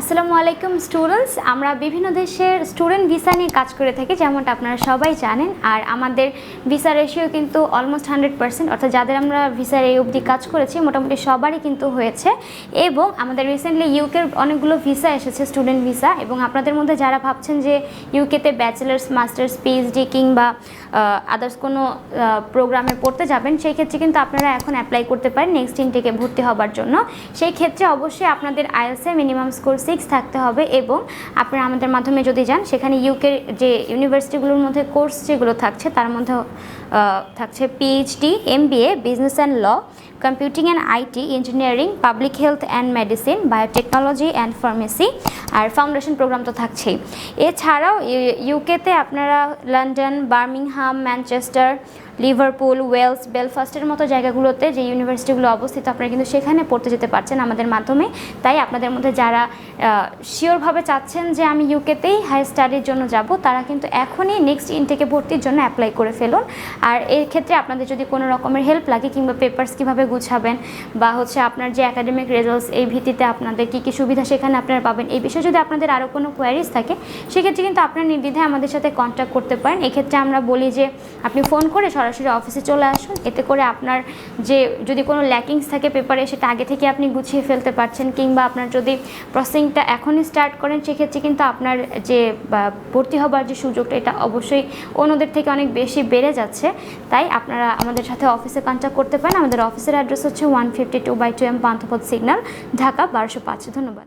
আসসালামু আলাইকুম স্টুডেন্টস। আমরা বিভিন্ন দেশের স্টুডেন্ট ভিসা নিয়ে কাজ করে থাকি, যেমনটা আপনারা সবাই জানেন। আর আমাদের ভিসা রেশিও কিন্তু অলমোস্ট হান্ড্রেড পার্সেন্ট অর্থাৎ যাদের আমরা ভিসার এই অবধি কাজ করেছি, মোটামুটি সবারই কিন্তু হয়েছে। এবং আমাদের রিসেন্টলি ইউকের অনেকগুলো ভিসা এসেছে স্টুডেন্ট ভিসা এবং আপনাদের মধ্যে যারা ভাবছেন যে ইউকেতে ব্যাচেলার্স মাস্টার্স পিএইচডি কিংবা আদার্স কোনো প্রোগ্রামে পড়তে যাবেন, সেই ক্ষেত্রে কিন্তু আপনারা এখন অ্যাপ্লাই করতে পারেন নেক্সট ইনটেকে ভর্তি হবার জন্য। সেই ক্ষেত্রে অবশ্যই আপনাদের আইএলসে মিনিমাম স্কোর সিক্স থাকতে হবে এবং আপনারা আমাদের মাধ্যমে যদি যান, সেখানে ইউকের যে ইউনিভার্সিটিগুলোর মধ্যে কোর্স যেগুলো থাকছে, তার মধ্যে থাকছে PhD M MBA business and law computing and IT engineering public health and medicine biotechnology and pharmacy R foundation programme তো থাকছেই। এছাড়াও ইউকেতে আপনারা London Birmingham Manchester Liverpool, Wales, বেলফাস্টের মতো জায়গাগুলোতে যে ইউনিভার্সিটিগুলো অবস্থিত, আপনারা কিন্তু সেখানে পড়তে যেতে পারছেন আমাদের মাধ্যমে। তাই আপনাদের মধ্যে যারা শিওরভাবে চাচ্ছেন যে আমি ইউকেতেই হায়ার স্টাডির জন্য যাব, তারা কিন্তু এখনই নেক্সট ইনটেকে ভর্তির জন্য অ্যাপ্লাই করে ফেলুন। আর এর ক্ষেত্রে আপনাদের যদি কোনো রকমের হেল্প লাগে, কিংবা পেপার্স কীভাবে গুছাবেন, বা হচ্ছে আপনার যে একাডেমিক রেজাল্টস এই ভিত্তিতে আপনাদের কী কী সুবিধা সেখানে আপনারা পাবেন, এই বিষয়ে যদি আপনাদের আরও কোনো কোয়ারিজ থাকে, সেক্ষেত্রে কিন্তু আপনারা নির্দ্বিধায় আমাদের সাথে কন্ট্যাক্ট করতে পারেন। এক্ষেত্রে আমরা বলি যে, আপনি ফোন করে সরাসরি অফিসে চলে আসুন। এতে করে আপনার যে, যদি কোনো ল্যাকিংস থাকে পেপারে, সেটা আগে থেকে আপনি গুছিয়ে ফেলতে পারছেন, কিংবা আপনার যদি প্রসেসিংটা এখনই স্টার্ট করেন, সেক্ষেত্রে কিন্তু আপনার যে ভর্তি হবার যে সুযোগটা, এটা অবশ্যই অন্যদের থেকে অনেক বেশি বেড়ে যাচ্ছে। তাই আপনারা আমাদের সাথে অফিসে কন্ট্যাক্ট করতে পারেন। আমাদের অফিসের অ্যাড্রেস হচ্ছে one fifty two by two M Panthapath signal Dhaka বারোশো পাঁচ। ধন্যবাদ।